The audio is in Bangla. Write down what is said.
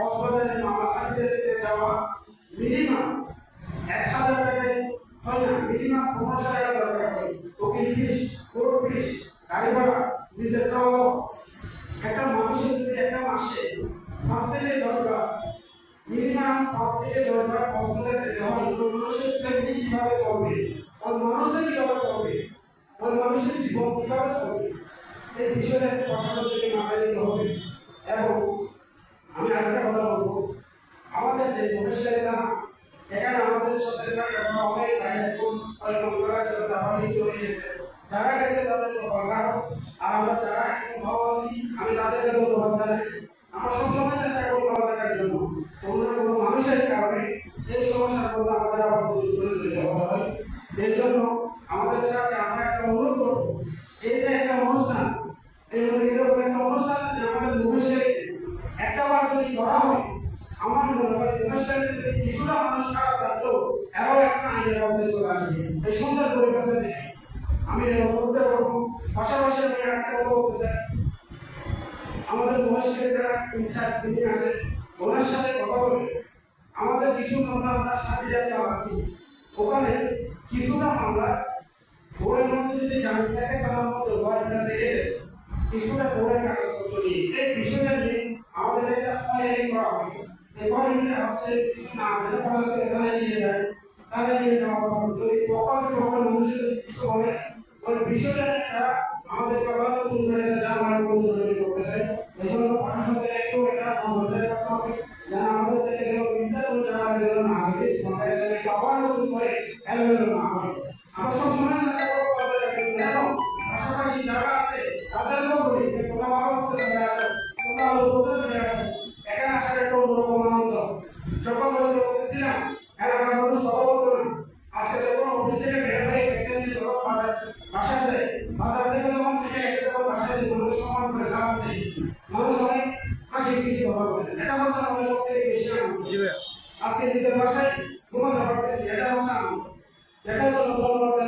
কক্সবাজারে মামলা দিতে যাওয়া মিনিমাম এক হাজার টাকায় হয় না। মিনিমাম পনেরোশো টাকা দরকার হয় উকিল ফিস কোর্ট ফিস গাড়ি ভাড়া, নিজের খাওয়া একটা মানুষের যদি একটা মাসে পাঁচ থেকে দশ মিনিমাম পাঁচ থেকে দশ কক্সবাজার যেতে হয়, তো মানুষের ফ্যামিলি কীভাবে চলবে? ওই মানুষটা কীভাবে চলবে? ওই মানুষের জীবন কীভাবে চলবে? এই একটু প্রশাসন থেকে মাথায় দিতে হবে। এবং আমি আরেকটা কথা বলব। আমাদের যে প্রফেশনালরা এখানে আমাদের সাথে হয়তো করার জন্য তারা গেছে। যারা গেছে তাদের আর আমরা যারা এখন ভালো আছি, আমি তাদেরকে ধন্যবাদ জানাই। আমরা সবসময় চেষ্টা করি ভালো থাকার জন্য কোনো কোনো মানুষের কারণে এই সমস্যার মধ্যে আমাদের আবার হয়। কিছুটা মানুষ একটা আইনের চলে আসবে এই সুন্দর আমি করতে পারব পাশাপাশি আমি একটা কথা বলতে আমাদের মহেশের যারা ইনচার্জ যিনি ওনার সাথে কথা বলে আমাদের কিছু মামলা আমরা হাজিরা চালাচ্ছি ওখানে কিছুটা মামলা বোর্ডের মধ্যে যদি জামিন থাকে দেখেছে কিছুটা বোর্ডের বলে ওই বিষয়টা একটা আমাদের প্রকল্প অনুযায়ী জানার অনুযায়ী করতেছে। এই জন্য প্রশাসনের একটু এটা নজর রাখতে হবে, যেন আমাদের থেকে যেন বিদ্যালয় জানার জন্য না হবে সরকারের জন্য নতুন করে হয়। বাজার থেকে যখন থেকে এসে যখন বাসায় যে মানুষ সমান করে সামান নেই মানুষ অনেক হাসি খুশি ব্যবহার করে এটা হচ্ছে আমাদের সব থেকে বেশি আনন্দ। আজকে নিজের বাসায় ঘুমাতে পারতেছি এটা হচ্ছে আনন্দ এটা হচ্ছে